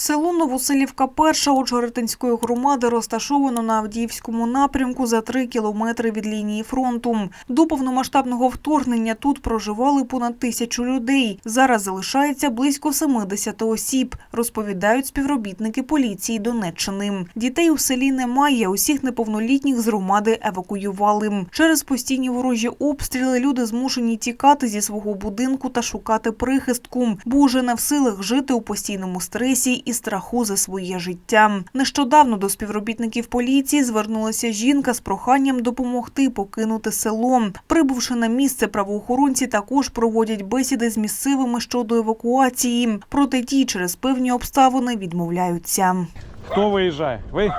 Село Новоселівка перша Очеретинської громади розташовано на Авдіївському напрямку за три кілометри від лінії фронту. До повномасштабного вторгнення тут проживали понад тисячу людей. Зараз залишається близько 70 осіб, розповідають співробітники поліції Донеччини. Дітей у селі немає. Усіх неповнолітніх з громади евакуювали. Через постійні ворожі обстріли люди змушені тікати зі свого будинку та шукати прихистку, бо уже не в силах жити у постійному стресі і страху за своє життя. Нещодавно до співробітників поліції звернулася жінка з проханням допомогти покинути село. Прибувши на місце, правоохоронці також проводять бесіди з місцевими щодо евакуації. Проте ті через певні обставини відмовляються. Хто виїжджає? Ви?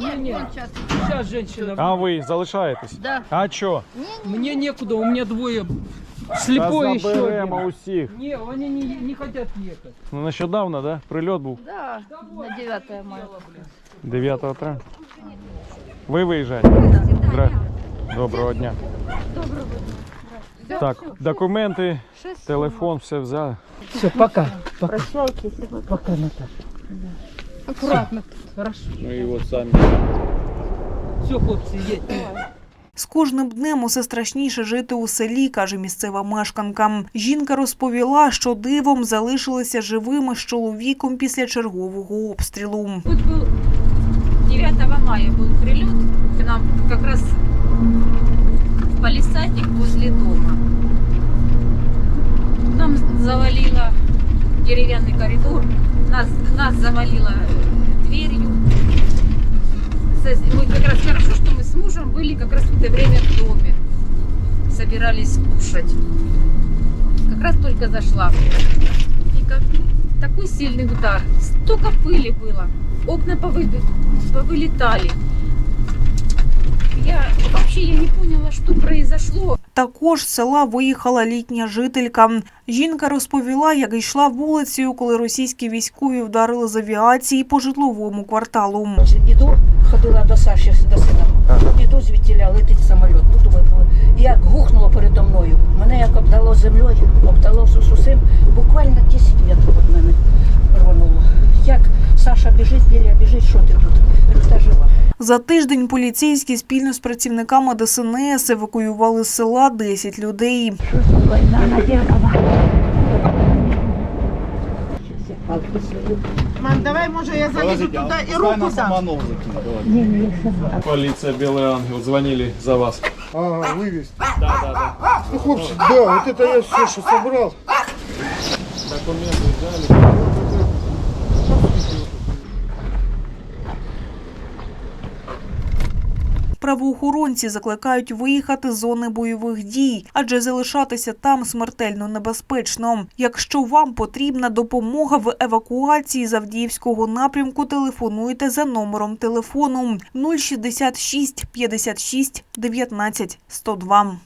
Не, не, сейчас женщина. А ви залишаєтесь? Да. А що? Мне некуда, у меня двое. Та Слепой еще заберемо один. усіх. Не, они не, не хотят ехать. Ну, нещодавно, да? Прильот був Да, на 9 мая. 9 травня. Ви виїжджаєте? Здра- Доброго дня. Так, документи, телефон, все взяли. Все, пока. Пока. Пока, Наташа. Аккуратно. Хорошо. Ну і от самі. Все, хлопцы, едьте. З кожним днем усе страшніше жити у селі, каже місцева мешканка. Жінка розповіла, що дивом залишилися живими з чоловіком після чергового обстрілу. Тут был 9 мая был прилет к нам как раз в палисадник возле дома. Нам завалило деревянный коридор, нас, нас завалило э, дверью. Сос- Мы как раз хорошо, что мы с мужем были как раз в это время в доме. Собирались кушать. Как раз только зашла. И как такой сильный удар. Столько пыли было. Окна повы- повылетали. Я вообще я не поняла, что произошло. Також з села виїхала літня жителька. Жінка розповіла, як йшла вулицею, коли російські військові вдарили з авіації по житловому кварталу. Іду, ходила до Саші до сина. Іду звідтіля, летить самоліт. Ну, думаю, як гухнуло передо мною. Мене як обдало землею, обдало сус усім. Буквально 10 метрів від мене рвануло. Як Саша біжить, Біля біжить, що ти тут? «Та жива. За тиждень поліцейські спільно з працівниками ДСНС евакуювали з села 10 людей. Мам, давай, може, я залізу туди і руку дам. Поліція Білий Ангел, дзвонили за вас. Ага, вывести. Да, да, да. Ну, хлопцы, да, вот это я все, что собрал. Документи взяли. Правоохоронці закликають виїхати з зони бойових дій, адже залишатися там смертельно небезпечно. Якщо вам потрібна допомога в евакуації з Авдіївського напрямку, телефонуйте за номером телефону 066 56 19 102.